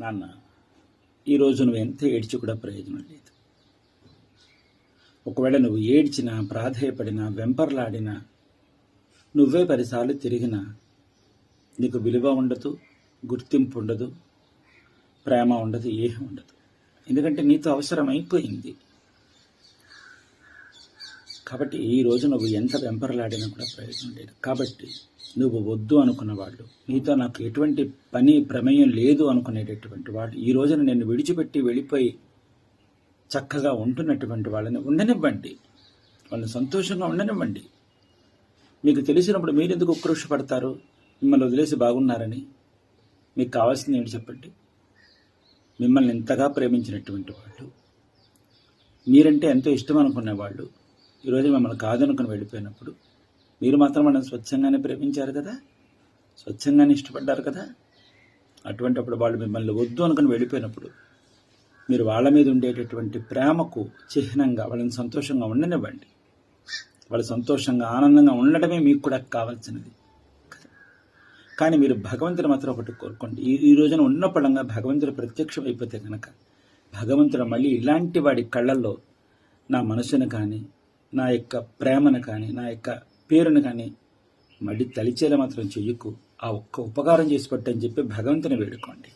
నాన్న ఈరోజు నువ్వు ఎంత ఏడ్చి కూడా ప్రయోజనం లేదు. ఒకవేళ నువ్వు ఏడ్చినా ప్రాధేయపడినా వెంపర్లాడినా నువ్వే పదిసార్లు తిరిగినా నీకు విలువ ఉండదు గుర్తింపు ఉండదు ప్రేమ ఉండదు ఏమి ఉండదు. ఎందుకంటే నీతో అవసరం అయిపోయింది. కాబట్టి ఈ రోజు నువ్వు ఎంత వెంపరలాడినా కూడా ప్రయోజనం లేదు. కాబట్టి నువ్వు వద్దు అనుకున్న వాళ్ళు నీతో నాకు ఎటువంటి పని ప్రమేయం లేదు అనుకునేటటువంటి వాళ్ళు ఈ రోజున నేను విడిచిపెట్టి వెళ్ళిపోయి చక్కగా ఉంటున్నటువంటి వాళ్ళని ఉండనివ్వండి. వాళ్ళని సంతోషంగా ఉండనివ్వండి. మీకు తెలిసినప్పుడు మీరు ఎందుకు ఉక్రోషపడతారు? మిమ్మల్ని వదిలేసి బాగున్నారని మీకు కావాల్సింది ఏంటి చెప్పండి? మిమ్మల్ని ఎంతగా ప్రేమించినటువంటి వాళ్ళు మీరంటే ఎంతో ఇష్టం అనుకునే వాళ్ళు ఈరోజు మిమ్మల్ని కాదనుకుని వెళ్ళిపోయినప్పుడు మీరు మాత్రం మనం స్వచ్ఛంగానే ప్రేమించారు కదా? స్వచ్ఛంగానే ఇష్టపడ్డారు కదా? అటువంటిప్పుడు వాళ్ళు మిమ్మల్ని వద్దు అనుకుని వెళ్ళిపోయినప్పుడు మీరు వాళ్ళ మీద ఉండేటటువంటి ప్రేమకు చిహ్నంగా వాళ్ళని సంతోషంగా ఉండనివ్వండి. వాళ్ళు సంతోషంగా ఆనందంగా ఉండటమే మీకు కూడా కావాల్సినది కానీ మీరు భగవంతుడు మాత్రం ఒకటి కోరుకోండి. ఈ ఈ రోజున ఉన్న పడంగా భగవంతుడు ప్రత్యక్షం అయిపోతే కనుక భగవంతుడు మళ్ళీ ఇలాంటి వాడి కళ్ళల్లో నా మనసును కానీ నా యొక్క ప్రేమను కానీ నా యొక్క పేరును కానీ మళ్ళీ తలిచేలా మాత్రం చెయ్యకు. ఆ ఒక్క ఉపకారం చేసి పెట్టని చెప్పి భగవంతుని వేడుకోండి.